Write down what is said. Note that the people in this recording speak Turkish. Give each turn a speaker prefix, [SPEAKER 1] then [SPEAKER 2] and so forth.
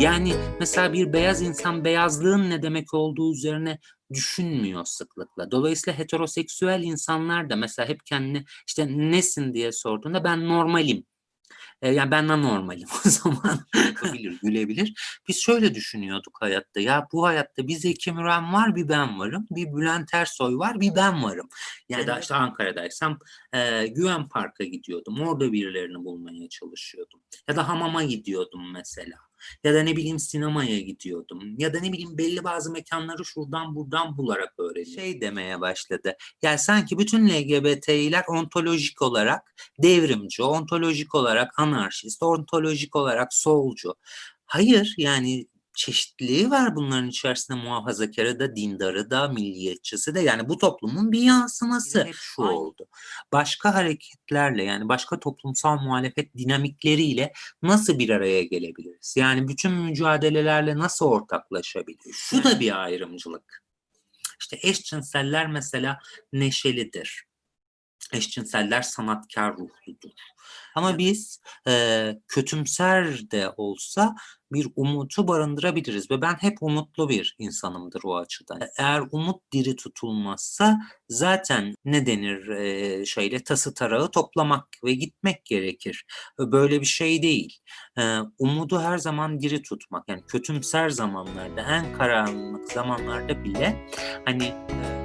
[SPEAKER 1] Yani mesela bir beyaz insan beyazlığın ne demek olduğu üzerine düşünmüyor sıklıkla. Dolayısıyla heteroseksüel insanlar da mesela hep kendini işte nesin diye sorduğunda ben normalim. E, yani ben normalim o zaman yapabilir, gülebilir. Biz şöyle düşünüyorduk hayatta. Ya bu hayatta bir Zeki Müren var, bir ben varım. Bir Bülent Ersoy var, bir ben varım. Yani ya da işte Ankara'daysam e, Güven Park'a gidiyordum. Orada birilerini bulmaya çalışıyordum. Ya da hamama gidiyordum mesela. Ya da ne bileyim sinemaya gidiyordum. Ya da ne bileyim belli bazı mekanları şuradan buradan bularak öğreniyordum. Şey demeye başladı. Yani sanki bütün LGBT'ler ontolojik olarak devrimci, ontolojik olarak anarşist, ontolojik olarak solcu. Hayır yani çeşitliliği var bunların içerisinde muhafazakarı da, dindarı da, milliyetçisi de yani bu toplumun bir yansıması. Hep şu oldu. Başka hareketlerle yani başka toplumsal muhalefet dinamikleriyle nasıl bir araya gelebiliriz? Yani bütün mücadelelerle nasıl ortaklaşabiliriz? Şu da bir ayrımcılık. İşte eşcinseller mesela neşelidir. Eşcinseller sanatkar ruhludur. Ama biz e, kötümser de olsa bir umutu barındırabiliriz ve ben hep umutlu bir insanımdır o açıdan. Eğer umut diri tutulmazsa zaten ne denir e, şeyle tası tarağı toplamak ve gitmek gerekir. Böyle bir şey değil. E, umudu her zaman diri tutmak yani kötümser zamanlarda en karanlık zamanlarda bile hani e,